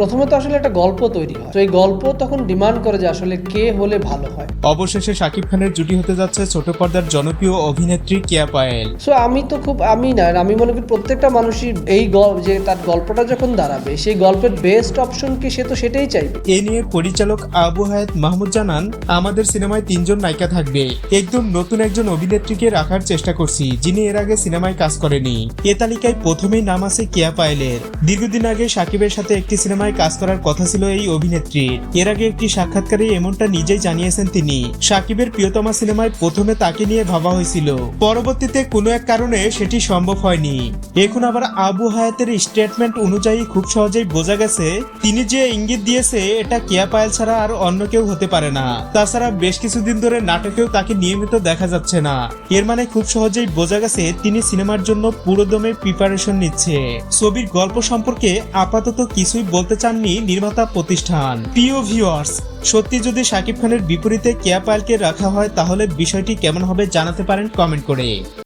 প্রথমত আসলে একটা গল্প তৈরি হয়। তো এই গল্প তখন ডিমান্ড করে যে আসলে কে হলে ভালো হয়। অবশেষে শাকিব খানের জুটি হতে যাচ্ছে ছোট পর্দার জনপ্রিয় অভিনেত্রী কেয়া পায়েল। সো আমি তো খুব আমি না আমি মনে করি প্রত্যেকটা মানুষই এই গল্প যে তার গল্পটা যখন দাঁড়াবে সেই গল্পের বেস্ট অপশন কি সে তো সেটাই চাইবে। এ নিয়ে পরিচালক আবু হায়াত মাহমুদ জানান আমাদের সিনেমায় তিনজন নায়িকা থাকবে। একদম নতুন একজন অভিনেত্রীকে রাখার চেষ্টা করছি যিনি এর আগে সিনেমায় কাজ করেনি। এ তালিকায় প্রথমেই নাম আছে কেয়া পায়েলের। দীর্ঘদিন আগে সাকিবের সাথে একটি সিনেমায় কাজ করার কথা ছিল এই অভিনেত্রীর এর আগে একটি সাক্ষাৎকারে এমনটা নিজেই জানিয়েছেন তিনি। সাকিবের প্রিয়তমা সিনেমায় প্রথমে তাকে নিয়ে ভাবা হয়েছিল। পরবর্তীতে কোনো এক কারণে সেটি সম্ভব হয়নি। এখন আবার আবু হায়াতের স্টেটমেন্ট অনুযায়ী খুব সহজেই বোঝা গেছে, তিনি যে ইঙ্গিত দিয়েছে, এটা কেয়া পায়েল ছাড়া আর অন্য কেউ হতে পারে না। তাছাড়া বেশ কিছুদিন ধরে নাটকেও তাকে নিয়মিত দেখা যাচ্ছে না। এর মানে খুব সহজেই বোঝা গেছে, তিনি সিনেমার জন্য পুরোদমে প্রিপারেশন নিচ্ছে। ছবির গল্প সম্পর্কে আপাতত কিছুই বলতে চাননি নির্মাতা প্রতিষ্ঠান। প্রিয় ভিউয়ার্স সত্যি যদি শাকিব খানের বিপরীতে কেয়া পায়েলকে রাখা হয়, তাহলে বিষয়টি কেমন হবে জানাতে পারেন কমেন্ট করে।